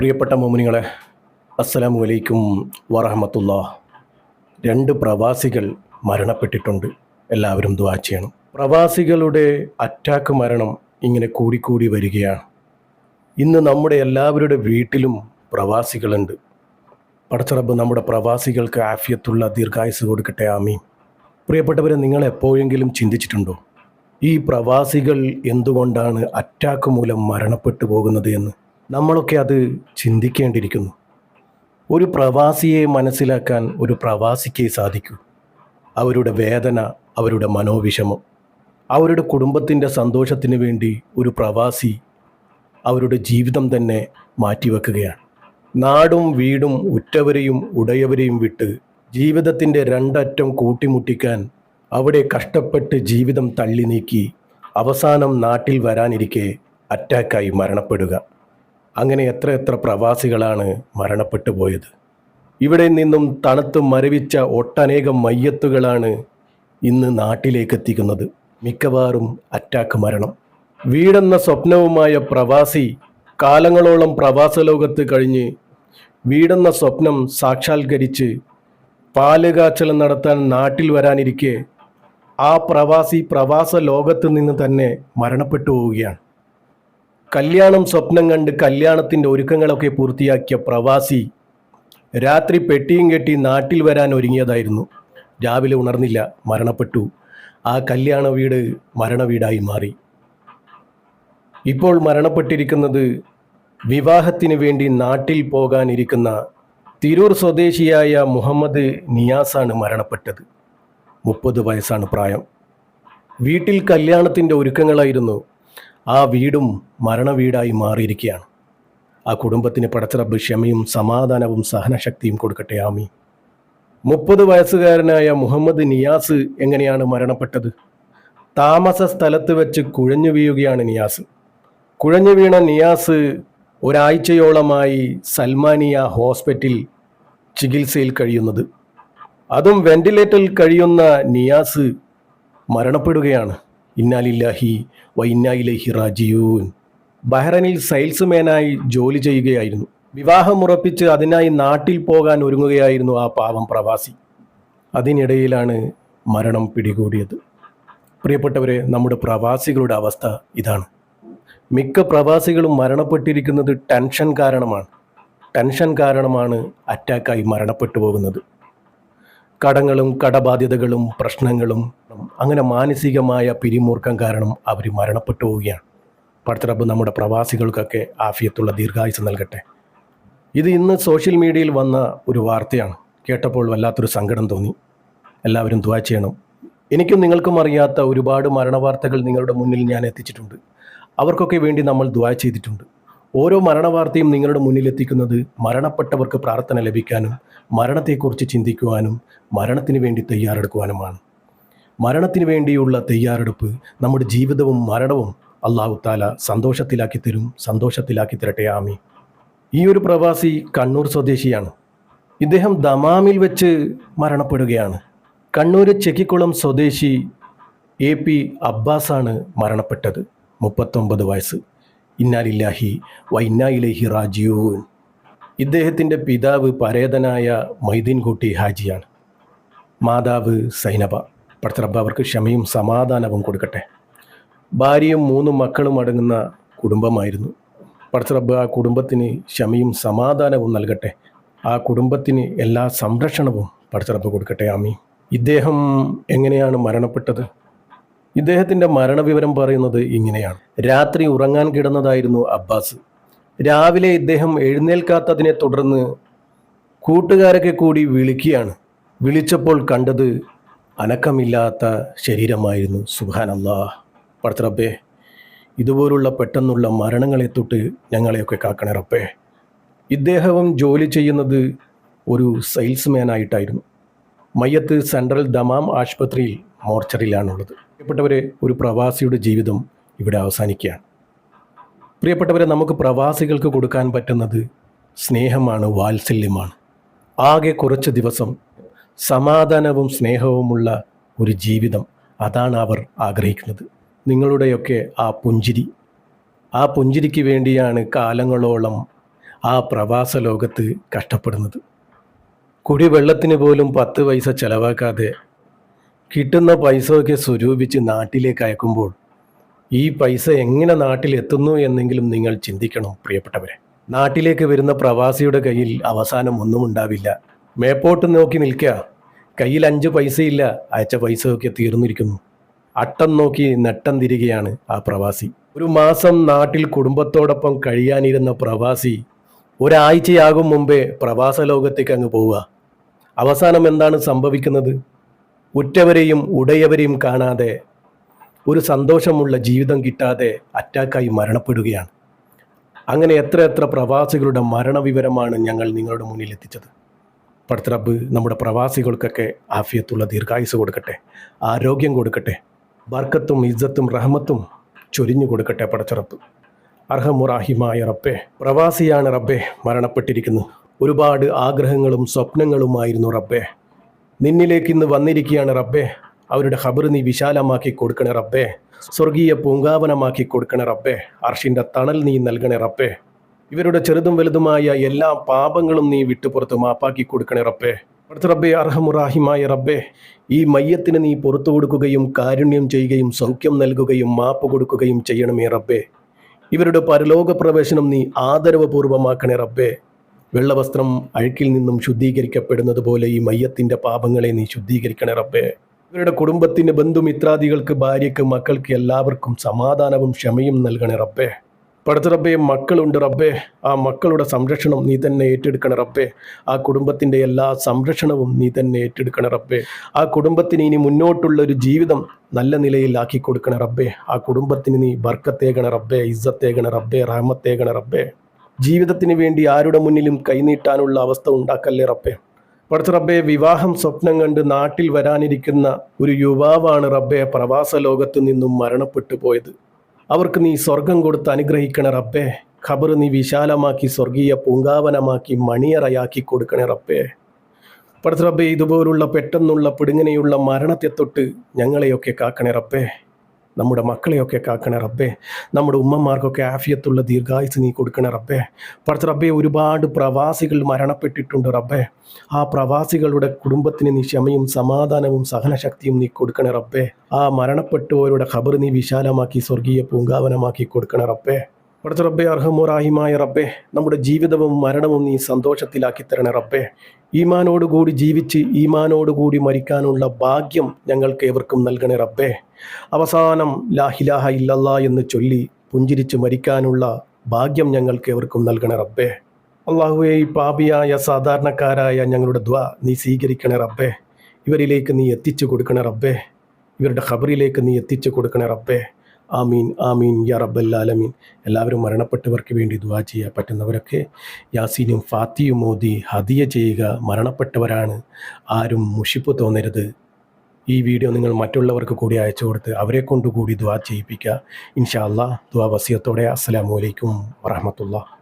പ്രിയപ്പെട്ട മോമിനികളെ അസ്സലാമു അലൈക്കും വറഹമത്തുള്ള രണ്ട് പ്രവാസികൾ മരണപ്പെട്ടിട്ടുണ്ട്. എല്ലാവരും ദുവാ ചെയ്യണം. പ്രവാസികളുടെ അറ്റാക്ക് മരണം ഇങ്ങനെ കൂടിക്കൂടി വരികയാണ്. ഇന്ന് നമ്മുടെ എല്ലാവരുടെ വീട്ടിലും പ്രവാസികളുണ്ട്. പടച്ചറബ് നമ്മുടെ പ്രവാസികൾക്ക് ആഫിയത്തുള്ള ദീർഘായുസ് കൊടുക്കട്ടെ ആമീൻ. പ്രിയപ്പെട്ടവരെ നിങ്ങൾ എപ്പോഴെങ്കിലും ചിന്തിച്ചിട്ടുണ്ടോ? ഈ പ്രവാസികൾ എന്തുകൊണ്ടാണ് അറ്റാക്ക് മൂലം മരണപ്പെട്ടു പോകുന്നത് എന്ന്? നമ്മളൊക്കെ അത് ചിന്തിക്കേണ്ടിയിരിക്കുന്നു. ഒരു പ്രവാസിയെ മനസ്സിലാക്കാൻ ഒരു പ്രവാസിക്കേ സാധിക്കൂ. അവരുടെ വേദന അവരുടെ മനോവിഷമം അവരുടെ കുടുംബത്തിന്റെ സന്തോഷത്തിന് വേണ്ടി ഒരു പ്രവാസി അവരുടെ ജീവിതം തന്നെ മാറ്റിവെക്കുകയാണ്. നാടും വീടും ഉറ്റവരെയും ഉടയവരെയും വിട്ട് ജീവിതത്തിന്റെ രണ്ടറ്റം കൂട്ടിമുട്ടിക്കാൻ അവിടെ കഷ്ടപ്പെട്ട് ജീവിതം തള്ളി നീക്കി അവസാനം നാട്ടിൽ വരാനിരിക്കെ അറ്റാക്കായി മരണപ്പെടുക. അങ്ങനെ എത്ര എത്ര പ്രവാസികളാണ് മരണപ്പെട്ടു പോയത്. ഇവിടെ നിന്നും തണുത്ത് മരവിച്ച ഒട്ടനേകം മയ്യത്തുകളാണ് ഇന്ന് നാട്ടിലേക്ക് എത്തിക്കുന്നത്. മിക്കവാറും അറ്റാക്ക് മരണം. വീടെന്ന സ്വപ്നവുമായ പ്രവാസി കാലങ്ങളോളം പ്രവാസ ലോകത്ത് കഴിഞ്ഞ് വീടെന്ന സ്വപ്നം സാക്ഷാത്കരിച്ച് പാലുകാച്ചലം നടത്താൻ നാട്ടിൽ വരാനിരിക്കെ ആ പ്രവാസി പ്രവാസ ലോകത്ത് നിന്ന് തന്നെ മരണപ്പെട്ടു പോവുകയാണ്. കല്യാണം സ്വപ്നം കണ്ട് കല്യാണത്തിന്റെ ഒരുക്കങ്ങളൊക്കെ പൂർത്തിയാക്കിയ പ്രവാസി രാത്രി പെട്ടിയും കെട്ടി നാട്ടിൽ വരാൻ ഒരുങ്ങിയതായിരുന്നു. രാവിലെ ഉണർന്നില്ല മരണപ്പെട്ടു. ആ കല്യാണ വീട് മരണ വീടായി മാറി. ഇപ്പോൾ മരണപ്പെട്ടിരിക്കുന്നത് വിവാഹത്തിന് വേണ്ടി നാട്ടിൽ പോകാനിരിക്കുന്ന തിരൂർ സ്വദേശിയായ മുഹമ്മദ് നിയാസാണ് മരണപ്പെട്ടത്. മുപ്പത് വയസ്സാണ് പ്രായം. വീട്ടിൽ കല്യാണത്തിന്റെ ഒരുക്കങ്ങളായിരുന്നു ആ വീടും മരണവീടായി മാറിയിരിക്കുകയാണ്. ആ കുടുംബത്തിന് പടച്ചിറപ്പ് ക്ഷമയും സമാധാനവും സഹനശക്തിയും കൊടുക്കട്ടെ ആമി മുപ്പത് വയസ്സുകാരനായ മുഹമ്മദ് നിയാസ് എങ്ങനെയാണ് മരണപ്പെട്ടത്? താമസ സ്ഥലത്ത് വെച്ച് കുഴഞ്ഞു വീഴുകയാണ് നിയാസ്. കുഴഞ്ഞു വീണ നിയാസ് ഒരാഴ്ചയോളമായി സൽമാനിയ ഹോസ്പിറ്റൽ ചികിത്സയിൽ കഴിയുന്നത്. അതും വെന്റിലേറ്ററിൽ കഴിയുന്ന നിയാസ് മരണപ്പെടുകയാണ്. ഇന്നാലില്ലാഹി വൈന്നായിലഹി റാജിയൂൻ ബഹ്റനിൽ സെയിൽസ്മാനായി ജോലി ചെയ്യുകയായിരുന്നു. വിവാഹമുറപ്പിച്ച് അതിനായി നാട്ടിൽ പോകാൻ ഒരുങ്ങുകയായിരുന്നു ആ പാവം പ്രവാസി. അതിനിടയിലാണ് മരണം പിടികൂടിയത്. പ്രിയപ്പെട്ടവരെ നമ്മുടെ പ്രവാസികളുടെ അവസ്ഥ ഇതാണ്. മിക്ക പ്രവാസികളും മരണപ്പെട്ടിരിക്കുന്നത് ടെൻഷൻ കാരണമാണ്. ടെൻഷൻ കാരണമാണ് അറ്റാക്കായി മരണപ്പെട്ടു പോകുന്നത്. കടങ്ങളും കടബാധ്യതകളും പ്രശ്നങ്ങളും അങ്ങനെ മാനസികമായ പിരിമുറുക്കം കാരണം അവർ മരണപ്പെട്ടു പോവുകയാണ് പടത്തറബ് നമ്മുടെ പ്രവാസികൾക്കൊക്കെ ആഫിയത്തുള്ള ദീർഘായുസ് നൽകട്ടെ. ഇത് ഇന്ന് സോഷ്യൽ മീഡിയയിൽ വന്ന ഒരു വാർത്തയാണ്. കേട്ടപ്പോൾ വല്ലാത്തൊരു സങ്കടം തോന്നി. എല്ലാവരും ദ്വാ ചെയ്യണം. എനിക്കും നിങ്ങൾക്കും അറിയാത്ത ഒരുപാട് മരണവാർത്തകൾ നിങ്ങളുടെ മുന്നിൽ ഞാൻ എത്തിച്ചിട്ടുണ്ട്. അവർക്കൊക്കെ വേണ്ടി നമ്മൾ ദ്വാ ചെയ്തിട്ടുണ്ട്. ഓരോ മരണവാർത്തയും നിങ്ങളുടെ മുന്നിൽ എത്തിക്കുന്നത് മരണപ്പെട്ടവർക്ക് പ്രാർത്ഥന ലഭിക്കാനും മരണത്തെക്കുറിച്ച് ചിന്തിക്കുവാനും മരണത്തിന് വേണ്ടി തയ്യാറെടുക്കുവാനുമാണ്. മരണത്തിന് വേണ്ടിയുള്ള തയ്യാറെടുപ്പ് നമ്മുടെ ജീവിതവും മരണവും അള്ളാഹു താല സന്തോഷത്തിലാക്കി തരും സന്തോഷത്തിലാക്കി തരട്ടെ ആമി ഈ ഒരു പ്രവാസി കണ്ണൂർ സ്വദേശിയാണ്. ഇദ്ദേഹം ദമാമിൽ വെച്ച് മരണപ്പെടുകയാണ്. കണ്ണൂർ ചെക്കിക്കുളം സ്വദേശി എ പി അബ്ബാസാണ് മരണപ്പെട്ടത് മുപ്പത്തൊമ്പത് വയസ്സ്. ഇന്നാലില്ലാഹി വൈന്നായിലേഹി റാജിയൂൻ ഇദ്ദേഹത്തിന്റെ പിതാവ് പരേതനായ മൈദീൻകുട്ടി ഹാജിയാണ്. മാതാവ് സൈനബ. പടത്തറബ്ബ അവർക്ക് ക്ഷമയും സമാധാനവും കൊടുക്കട്ടെ. ഭാര്യയും മൂന്ന് മക്കളും അടങ്ങുന്ന കുടുംബമായിരുന്നു. പടത്തറബ്ബ ആ കുടുംബത്തിന് ക്ഷമയും സമാധാനവും നൽകട്ടെ. ആ കുടുംബത്തിന് എല്ലാ സംരക്ഷണവും പടത്തറബ്ബ കൊടുക്കട്ടെ. ആമി ഇദ്ദേഹം എങ്ങനെയാണ് മരണപ്പെട്ടത്? ഇദ്ദേഹത്തിന്റെ മരണവിവരം പറയുന്നത് ഇങ്ങനെയാണ്. രാത്രി ഉറങ്ങാൻ കിടന്നതായിരുന്നു അബ്ബാസ്. രാവിലെ ഇദ്ദേഹം എഴുന്നേൽക്കാത്തതിനെ തുടർന്ന് കൂട്ടുകാരൊക്കെ കൂടി വിളിക്കുകയാണ്. വിളിച്ചപ്പോൾ കണ്ടത് അനക്കമില്ലാത്ത ശരീരമായിരുന്നു. സുഹാനല്ലാ പടത്തറപ്പേ ഇതുപോലുള്ള പെട്ടെന്നുള്ള മരണങ്ങളെ തൊട്ട് ഞങ്ങളെയൊക്കെ കാക്കണേ റബ്ബേ. ഇദ്ദേഹവും ജോലി ചെയ്യുന്നത് ഒരു സെയിൽസ്മാൻ ആയിട്ടായിരുന്നു മയ്യത്ത് സെൻട്രൽ ദമാം ആശുപത്രിയിൽ മോർച്ചറിയിലാണുള്ളത്. പ്രിയപ്പെട്ടവരെ ഒരു പ്രവാസിയുടെ ജീവിതം ഇവിടെ അവസാനിക്കുകയാണ്. പ്രിയപ്പെട്ടവരെ നമുക്ക് പ്രവാസികൾക്ക് കൊടുക്കാൻ പറ്റുന്നത് സ്നേഹമാണ് വാത്സല്യമാണ്. ആകെ കുറച്ച് ദിവസം സമാധാനവും സ്നേഹവുമുള്ള ഒരു ജീവിതം അതാണ് അവർ ആഗ്രഹിക്കുന്നത്. നിങ്ങളുടെയൊക്കെ ആ പുഞ്ചിരി ആ പുഞ്ചിരിക്ക് വേണ്ടിയാണ് കാലങ്ങളോളം ആ പ്രവാസ ലോകത്ത് കഷ്ടപ്പെടുന്നത്. കുടിവെള്ളത്തിന് പോലും പത്ത് പൈസ ചെലവാക്കാതെ കിട്ടുന്ന പൈസ ഒക്കെ സ്വരൂപിച്ച് നാട്ടിലേക്ക് അയക്കുമ്പോൾ ഈ പൈസ എങ്ങനെ നാട്ടിലെത്തുന്നു എന്നെങ്കിലും നിങ്ങൾ ചിന്തിക്കണം പ്രിയപ്പെട്ടവരെ. നാട്ടിലേക്ക് വരുന്ന പ്രവാസിയുടെ കയ്യിൽ അവസാനം ഒന്നും ഉണ്ടാവില്ല. മേപ്പോട്ട് നോക്കി നിൽക്കുക. കയ്യിൽ അഞ്ച് പൈസയില്ല. അയച്ച പൈസ പൈസയൊക്കെ തീർന്നിരിക്കുന്നു. അട്ടം നോക്കി നട്ടം തിരികെയാണ് ആ പ്രവാസി. ഒരു മാസം നാട്ടിൽ കുടുംബത്തോടൊപ്പം കഴിയാനിരുന്ന പ്രവാസി ഒരാഴ്ചയാകും മുമ്പേ പ്രവാസ ലോകത്തേക്ക് അങ്ങ് പോവുക. അവസാനം എന്താണ് സംഭവിക്കുന്നത്? ഉറ്റവരെയും ഉടയവരെയും കാണാതെ ഒരു സന്തോഷമുള്ള ജീവിതം കിട്ടാതെ അറ്റാക്കായി മരണപ്പെടുകയാണ്. അങ്ങനെ എത്ര എത്ര പ്രവാസികളുടെ മരണവിവരമാണ് ഞങ്ങൾ നിങ്ങളുടെ മുന്നിൽ എത്തിച്ചത്. പടത്തറബ് നമ്മുടെ പ്രവാസികൾക്കൊക്കെ ആഫിയത്തുള്ള ദീർഘായുസ് കൊടുക്കട്ടെ ആരോഗ്യം കൊടുക്കട്ടെ ബർക്കത്തും ഇജ്ജത്തും റഹ്മത്തും ചൊരിഞ്ഞു കൊടുക്കട്ടെ പടച്ചറപ്പ്. അർഹമുറാഹിമായ റബ്ബെ പ്രവാസിയാണ് റബ്ബെ മരണപ്പെട്ടിരിക്കുന്നു. ഒരുപാട് ആഗ്രഹങ്ങളും സ്വപ്നങ്ങളുമായിരുന്നു റബ്ബെ. നിന്നിലേക്ക് ഇന്ന് വന്നിരിക്കുകയാണ് റബ്ബെ. അവരുടെ ഖബർ നീ വിശാലമാക്കി കൊടുക്കണേ റബ്ബെ. സ്വർഗീയ പൂങ്കാവനമാക്കി കൊടുക്കണേ റബ്ബെ. അർഷിന്റെ തണൽ നീ നൽകണേ റബ്ബേ. ഇവരുടെ ചെറുതും വലുതുമായ എല്ലാ പാപങ്ങളും നീ വിട്ടുപുറത്ത് മാപ്പാക്കി കൊടുക്കണേ റബ്ബേ. അടുത്ത റബ്ബേ അർഹമുറാഹിമായ റബ്ബേ ഈ മയ്യത്തിന് നീ പുറത്തു കൊടുക്കുകയും കാരുണ്യം ചെയ്യുകയും സൗഖ്യം നൽകുകയും മാപ്പ് കൊടുക്കുകയും ചെയ്യണമേ റബ്ബേ. ഇവരുടെ പരലോക പ്രവേശനം നീ ആദരവപൂർവമാക്കണേ റബ്ബേ. വെള്ളവസ്ത്രം അഴുക്കിൽ നിന്നും ശുദ്ധീകരിക്കപ്പെടുന്നത് പോലെ ഈ മയ്യത്തിന്റെ പാപങ്ങളെ നീ ശുദ്ധീകരിക്കണേ റബ്ബേ. ഇവരുടെ കുടുംബത്തിന് ബന്ധുമിത്രാദികൾക്ക് ഭാര്യയ്ക്ക് മക്കൾക്ക് എല്ലാവർക്കും സമാധാനവും ക്ഷമയും നൽകണേ റബ്ബേ. പടുത്ത റബ്ബേ മക്കളുണ്ട് റബ്ബേ. ആ മക്കളുടെ സംരക്ഷണം നീ തന്നെ ഏറ്റെടുക്കണ റബ്ബേ. ആ കുടുംബത്തിന്റെ എല്ലാ സംരക്ഷണവും നീ തന്നെ ഏറ്റെടുക്കണ റബ്ബേ. ആ കുടുംബത്തിന് ഇനി മുന്നോട്ടുള്ള ഒരു ജീവിതം നല്ല നിലയിൽ ആക്കി കൊടുക്കണ റബ്ബേ. ആ കുടുംബത്തിന് നീ ബർക്കത്തേകണ റബ്ബേ ഇസ്സത്തേകണ റബ്ബേ റഹമത്തേകണ റബ്ബേ. ജീവിതത്തിന് വേണ്ടി ആരുടെ മുന്നിലും കൈനീട്ടാനുള്ള അവസ്ഥ ഉണ്ടാക്കല്ലേ റബ്ബേ. പടുത്ത റബ്ബെ വിവാഹം സ്വപ്നം കണ്ട് നാട്ടിൽ വരാനിരിക്കുന്ന ഒരു യുവാവാണ് റബ്ബെ പ്രവാസ ലോകത്ത് നിന്നും മരണപ്പെട്ടു പോയത്. അവർക്ക് നീ സ്വർഗം കൊടുത്ത് അനുഗ്രഹിക്കണ റബ്ബെ. ഖബർ നീ വിശാലമാക്കി സ്വർഗീയ പൂങ്കാവനമാക്കി മണിയറയാക്കി കൊടുക്കണേ റബ്ബേ. പടുത്ത റബ്ബെ ഇതുപോലുള്ള പെട്ടെന്നുള്ള പിടുങ്ങനെയുള്ള മരണത്തെ തൊട്ട് ഞങ്ങളെയൊക്കെ കാക്കണേ റബ്ബേ. നമ്മുടെ മക്കളെയൊക്കെ കാക്കണേ റബ്ബേ. നമ്മുടെ ഉമ്മമാർക്കൊക്കെ ആഫിയത്തുള്ള ദീർഘായുസ് നീ കൊടുക്കണേ റബ്ബേ. പടുത്ത റബ്ബേ ഒരുപാട് പ്രവാസികൾ മരണപ്പെട്ടിട്ടുണ്ട് റബ്ബേ. ആ പ്രവാസികളുടെ കുടുംബത്തിന് നീ ക്ഷമയും സമാധാനവും സഹനശക്തിയും നീ കൊടുക്കണേ റബ്ബേ. ആ മരണപ്പെട്ടവരുടെ ഖബർ നീ വിശാലമാക്കി സ്വർഗീയ പൂങ്കാവനമാക്കി കൊടുക്കണേ റബ്ബേ. പടുത്ത റബ്ബെ അർഹമുറാഹിമായ റബ്ബെ നമ്മുടെ ജീവിതവും മരണവും നീ സന്തോഷത്തിലാക്കി തരണേ റബ്ബെ. ഈമാനോടുകൂടി ജീവിച്ച് ഈമാനോടുകൂടി മരിക്കാനുള്ള ഭാഗ്യം ഞങ്ങൾക്ക് ഏവർക്കും നൽകണേ റബ്ബെ. അവസാനം ലാഹിലാഹ ഇല്ലല്ലാ എന്ന് ചൊല്ലി പുഞ്ചിരിച്ച് മരിക്കാനുള്ള ഭാഗ്യം ഞങ്ങൾക്ക് ഏവർക്കും നൽകണേ റബ്ബെ. അള്ളാഹുവെ ഈ പാപിയായ സാധാരണക്കാരായ ഞങ്ങളുടെ ദ്വ നീ സ്വീകരിക്കണേ റബ്ബെ. ഇവരിലേക്ക് നീ എത്തിച്ചു കൊടുക്കണേ റബ്ബെ. ഇവരുടെ ഖബറിലേക്ക് നീ എത്തിച്ചു കൊടുക്കണേ റബ്ബേ. ആമീൻ ആമീൻ യാ റബ്ബല്ലാലമീൻ എല്ലാവരും മരണപ്പെട്ടവർക്ക് വേണ്ടി ദുവാ ചെയ്യാൻ പറ്റുന്നവരൊക്കെ യാസീനും ഫാത്തിയും മോദി ഹദിയ ചെയ്യുക മരണപ്പെട്ടവരാണ്. ആരും മുഷിപ്പ് തോന്നരുത്. ഈ വീഡിയോ നിങ്ങൾ മറ്റുള്ളവർക്ക് കൂടി അയച്ചു കൊടുത്ത് അവരെ കൊണ്ടുകൂടി ദുവാ ചെയ്യിപ്പിക്കുക. ഇൻഷാ അല്ലാ ദുവാ വസിയത്തോടെ. അസ്സലാമു അലൈക്കും വറഹമത്തുള്ള